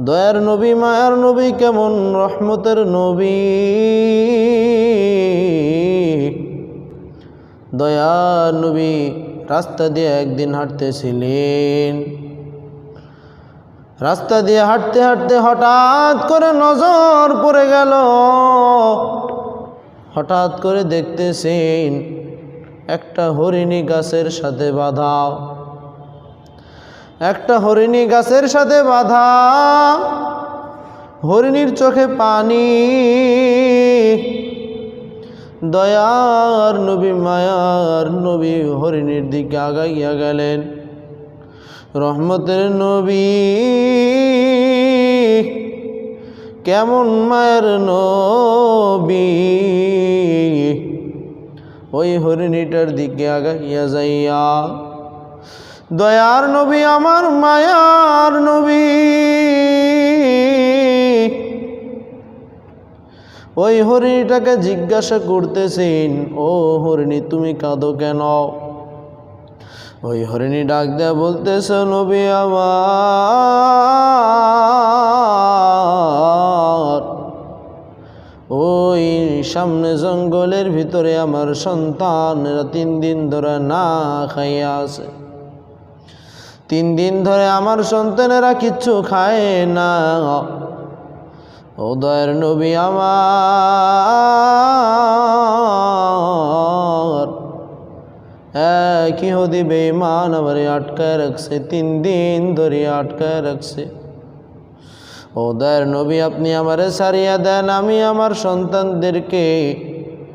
দয়ার নবী, মায়ার নবী, কেমন রহমতের নবী? দয়ার নবী রাস্তা দিয়ে একদিন হাঁটতেছিলেন। রাস্তা দিয়ে হাঁটতে হাঁটতে হঠাৎ করে নজর পড়ে গেল। হঠাৎ করে দেখতেছেন একটা হরিণী গাছের সাথে বাঁধা। একটা হরিণী গাছের সাথে বাঁধা। হরিণীর চোখে পানি। দয়ার নবী, মায়ার নবী হরিণীর দিকে আগাইয়া গেলেন। রহমতের নবী, কেমন মায়ের নবী? ওই হরিণীটার দিকে আগাইয়া যাইয়া দয়ার নবী আমার, মায়ার নবী। ওই হরিণীটাকে জিজ্ঞাসা করতেছেন, ও হরিণী, তুমি কাঁদো কেন? ওই হরিণী ডাক দেয়া বলতেছে, নবী আমার, ওই সামনে জঙ্গলের ভিতরে আমার সন্তানরা তিন দিন ধরে না খাইয়া আছে। তিন দিন ধরে আমার সন্তানেরা কিচ্ছু খায় না। ও দয়ের নবী আমার। একই হদি বেমান আমারে আটকায় রাখছে, তিন দিন ধরে আটকায় রাখছে। ও দয়ের নবী আপনি আমারে সারিয়া দেন, আমি আমার সন্তানদেরকে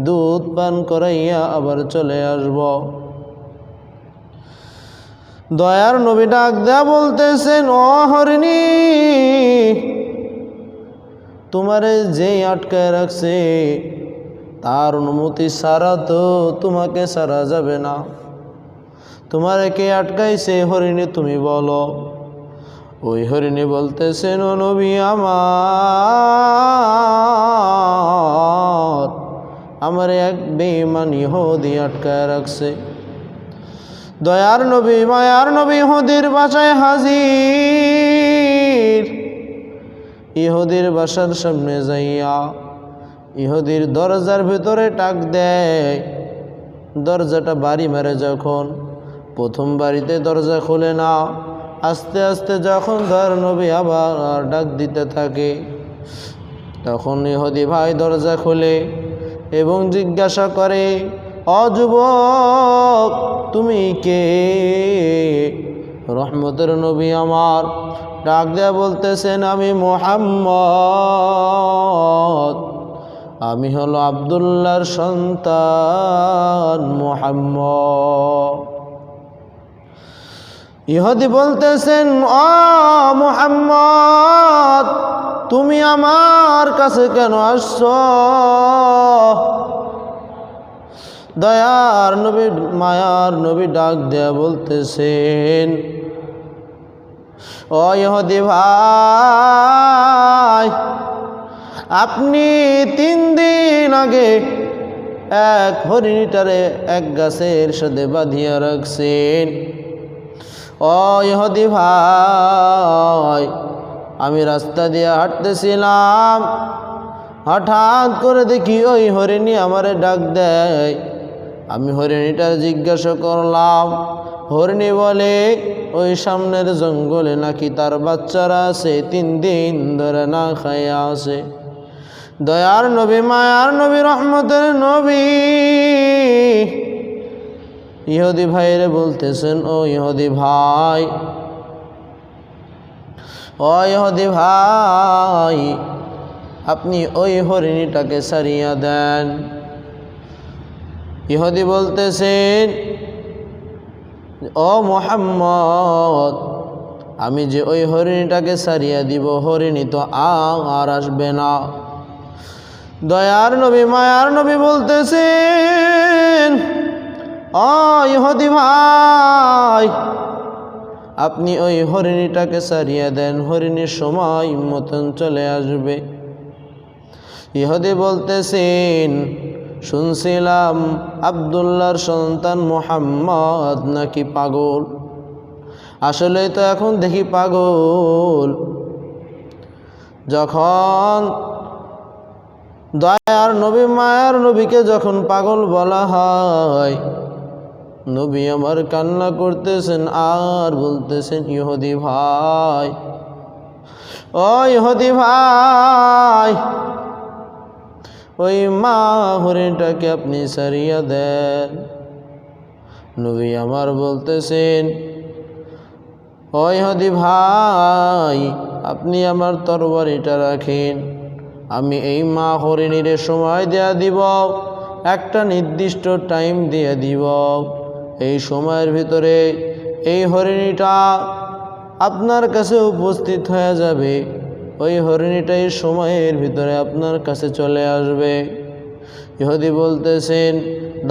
দুধ পান করাইয়া আবার চলে আসব। দয়ার নবী ডাক দেয়া বলতেছেন, ও হরিণী, তোমারে যেই আটকায় রাখছে, তার অনুমতি সারা তো তোমাকে সারা যাবে না। তোমারে কে আটকাইছে হরিণী, তুমি বলো। ওই হরিণী বলতেছেন, ও নবী আমার আমার এক বেমানি হদি আটকায় রাখছে। দয়ার নবী, মায়ার নবী হদির বাসায় হাজির। ইহুদির বাসার সামনে যাইয়া ইহুদির দরজার ভিতরে টাক দেয়। দরজাটা বাড়ি মারে যখন, প্রথম বাড়িতে দরজা খুলে না, আস্তে আস্তে যখন ধর নবী আবার ডাক দিতে থাকে, তখন ইহুদি ভাই দরজা খুলে এবং জিজ্ঞাসা করে অযুবক তুমি কে? রহমতের নবী আমার ডাক দেয়া বলতেছেন, আমি মোহাম্মদ। আমি হলো আবদুল্লার সন্তান মোহাম্মদ। ইহদি বলতেছেন, অ মোহাম্মদ, তুমি আমার কাছে কেন আসছ? দয়ার নবী, মায়ার নবী ডাক দেয়া বলতেছেন, ও ভাই, আপনি তিন দিন আগে এক হরিণীটারে এক গাছের সাথে বাঁধিয়া রাখছেন। ও ইহদি ভাই, আমি রাস্তা দিয়ে হাঁটতেছিলাম, হঠাৎ করে দেখি ওই হরিণী আমারে ডাক দেয়। আমি হরিণীটা জিজ্ঞাসা করলাম, হরিণী বলে, ওই সামনের জঙ্গলে নাকি তার বাচ্চারা আছে, তিন দিন ধরে না খাইয়া আছে? দয়ার নবী, মায়ার নবী, রহমতের নবী। ইহুদি ভাইরে বলতেছেন, ও ইহুদি ভাই, ও ইহুদি ভাই, আপনি ওই হরিণীটাকে সারিয়া দেন। ইহুদি বলতেছেন, ও মোহাম্মদ, আমি যে ওই হরিণীটাকে সারিয়া দিব, হরিণী তো আর আসবে না। দয়ার নবী, মায়ার নবী বলতেছেন, ও ইহুদি ভাই, আপনি ওই হরিণীটাকে সারিয়ে দেন, হরিণীর সময় মতন চলে আসবে। ইহুদি বলতেছেন শুনছিলাম আবদুল্লাহর সন্তান মোহাম্মদ নাকি পাগল? আসলে তো এখন দেখি পাগল। যখন দয়ার নবী, মায়ার নবীকে যখন পাগল বলা হয়, নবী আমার কান্না করতেছেন আর বলতেছেন, ইহুদি ভাই, ও ইহুদি ভাই ওই মা হরিণটাকে আপনি সারিয়া দেন। নবী আমার বলতেছেন, ওই হদি ভাই, আপনি আমার তরবারিটা রাখেন। আমি এই মা হরিণীর সময় দেয়া দিব, একটা নির্দিষ্ট টাইম দিয়ে দিব। এই সময়ের ভিতরে এই হরিণীটা আপনার কাছে উপস্থিত হয়ে যাবে। ওই হরিণীটা এই সময়ের ভিতরে আপনার কাছে চলে আসবে। ইহুদি বলতেছেন,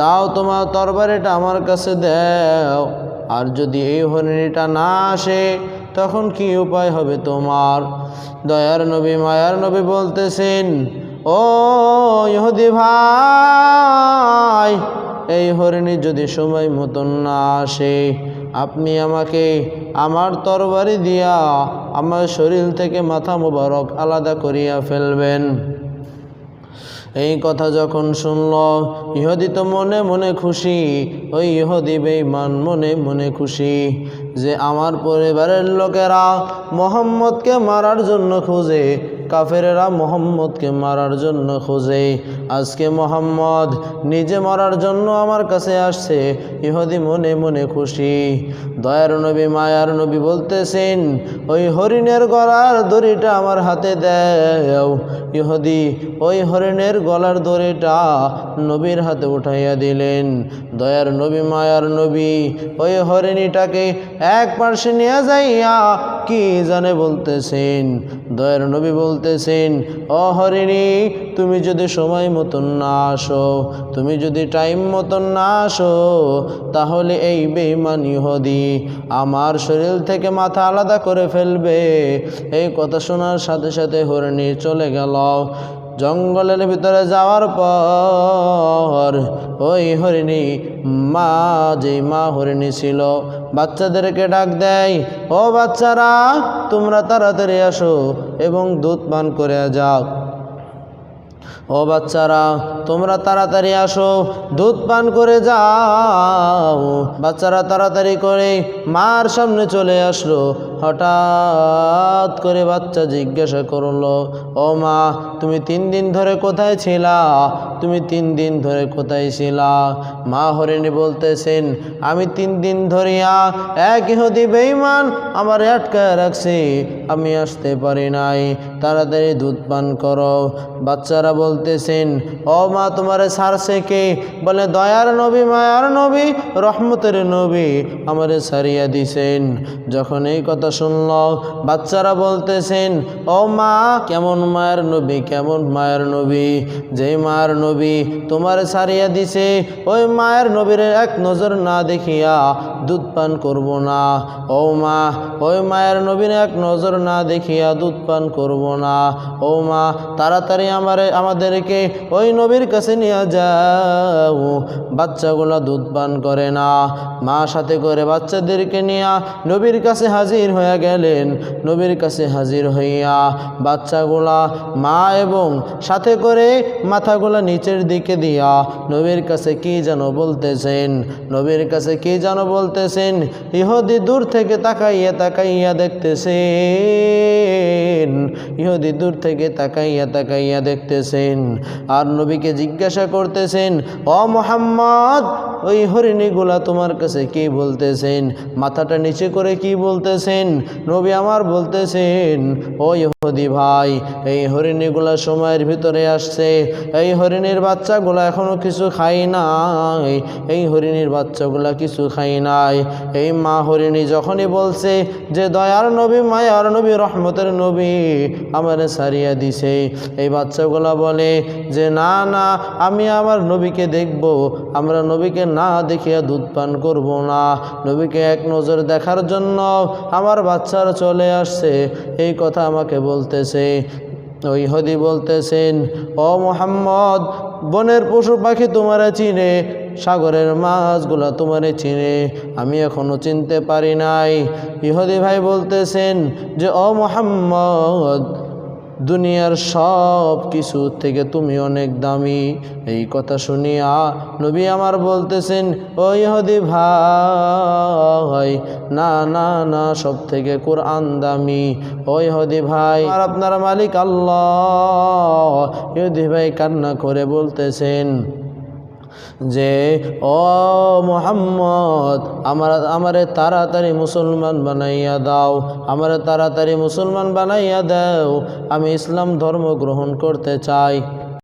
দাও তোমার তরবারিটা আমার কাছে দাও। আর যদি এই হরিণীটা না আসে, তখন কি উপায় হবে তোমার? দয়ার নবী, মায়ার নবী বলতেছেন, ও ইহুদি ভাই, এই হরিণী যদি সময় মতন না আসে আপনি আমাকে আমার তরবারি দিয়া আমার শরীর থেকে মাথা মোবারক আলাদা করিয়া ফেলবেন। এই কথা যখন শুনল, ইহুদি তো মনে মনে খুশি ওই ইহুদি বেঈমান মনে মনে খুশি যে আমার পরিবারের লোকেরা মোহাম্মদকে মারার জন্য খুঁজে। কাফেরেরা মোহাম্মদকে মারার জন্য খোঁজে। আজকে মোহাম্মদ নিজে মারার জন্য আমার কাছে আসছে। ইহুদি মনে মনে খুশি। দয়ার নবী, মায়ার নবী বলতেছেন, ওই হরিণের গলার দড়িটা আমার হাতে দেও। ইহুদি ওই হরিণের গলার দড়িটা নবীর হাতে উঠাইয়া দিলেন। দয়ার নবী, মায়ার নবী ওই হরিণীটাকে এক পার্শ্বে নিয়ে যাইয়া কি জানে বলতেছেন? দয়ার নবী বলতেছেন অহরিণী হরিণী, তুমি যদি সময় মতন না আসো, তুমি যদি টাইম মতন না আসো, তাহলে এই বেইমান ইহুদি আমার শরীর থেকে মাথা আলাদা করে ফেলবে। এই কথা শোনার সাথে সাথে হরিণী চলে গেল। জঙ্গলের ভিতরে যাওয়ার পর ওই হরিণী মা যে মা হরিণী ছিল, বাচ্চাদেরকে ডাক দেয়, ও বাচ্চারা, তোমরা তাড়াতাড়ি আসো এবং দুধ পান করে যাও। ও বাচ্চারা, তোমরা তাড়াতাড়ি আসো, দুধ পান করে যাও। বাচ্চারা তাড়াতাড়ি করে মার সামনে চলে আসলো। হঠাৎ করে বাচ্চা জিজ্ঞাসা করল, ও মা, তুমি তিন দিন ধরে কোথায় ছিলা? তুমি তিন দিন ধরে কোথায় ছিলা? মা হরিণী বলতেছেন, আমি তিন দিন ধরিয়া এক ইহুদি বেইমান আমার আটকায় রাখছি। আমি আসতে পারি নাই। তাড়াতাড়ি দুধ পান করো। বাচ্চারা বলতেছেন, ও মা, তোমারে সারছে কে বলে, দয়ার নবী, মায়ার নবী, রহমতের নবী আমারে সারিয়া দিছেন। যখন এই কথা শুনল, বাচ্চারা বলতেছেন, ও মা, কেমন মায়ের নবী, কেমন মায়ের নবী? যেই মায়ের নবী তোমার সারিয়া দিছে, ওই মায়ের নবীর এক নজর না দেখিয়া দুধ পান করব না। ও মা, ওই মায়ের নবীর এক নজর না দেখিয়া দুধ পান করব না। ও মা, তাড়াতাড়ি আমার আমাদেরকে ওই নবীর কাছে নিয়ে যাও। বাচ্চাগুলা দুধ পান করে না। মা সাথে করে বাচ্চাদেরকে নিয়ে নবীর কাছে হাজির হয়ে গেলেন। নবীর কাছে হাজির হইয়া বাচ্চাগুলা মা এবং সাথে করে মাথাগুলা নিচের দিকে দিয়া নবীর কাছে কি যেন বলতেছেন, নবীর কাছে কি যেন বলতেছেন, ইহুদি দূর থেকে তাকাইয়া তাকাইয়া দেখতেছেন, ইহুদি দূর থেকে তাকাইয়া তাকাইয়া দেখতেছেন। আর নবীকে জিজ্ঞাসা করতেছেন ও মোহাম্মদ, ওই হরিণীগুলা তোমার কাছে কি বলতেছেন? মাথাটা নিচে করে কি বলতেছেন? নবী আমার বলতেছেন, ও ইহুদি ভাই, এই হরিণীগুলা সময়ের ভিতরে আসছে। এই হরিণীর বাচ্চাগুলা এখনও কিছু খাই নাই। এই হরিণীর বাচ্চাগুলা কিছু খাই নাই। এই মা হরিণী যখনই বলছে যে, দয়ার নবী, মায়ার নবী, রহমতের নবী, আমার সারিয়া দিছে। এই বাচ্চাগুলা বলে যে না না, আমি আমার নবীকে দেখব। আমরা নবীকে না দেখিয়া দুধ পান করব না। নবীকে এক নজর দেখার জন্য আমার বাচ্চারা চলে আসছে। এই কথা আমাকে বলতেছে। ওই হদি বলতেছেন, ও মোহাম্মদ, বনের পশু পাখি তোমারে চিনে, সাগরের মাছগুলা তোমারে চিনে। আমি এখনও চিনতে পারি নাই। ইহুদি ভাই বলতেছেন যে, ও মোহাম্মদ দুনিয়ার সব কিছু থেকে তুমি অনেক দামি। এই কথা শুনিয়া নবী আমার বলতেছেন ওই হদি ভাই, না না না সব থেকে কোরআন দামি। ওই হদি ভাই, আর আপনার মালিক আল্লাহ। ইহুদি ভাই কান্না করে বলতেছেন যে, ও মোহাম্মদ, আমার, আমারে তাড়াতাড়ি মুসলমান বানাইয়া দাও, আমারে তাড়াতাড়ি মুসলমান বানাইয়া দাও, আমি ইসলাম ধর্ম গ্রহণ করতে চাই।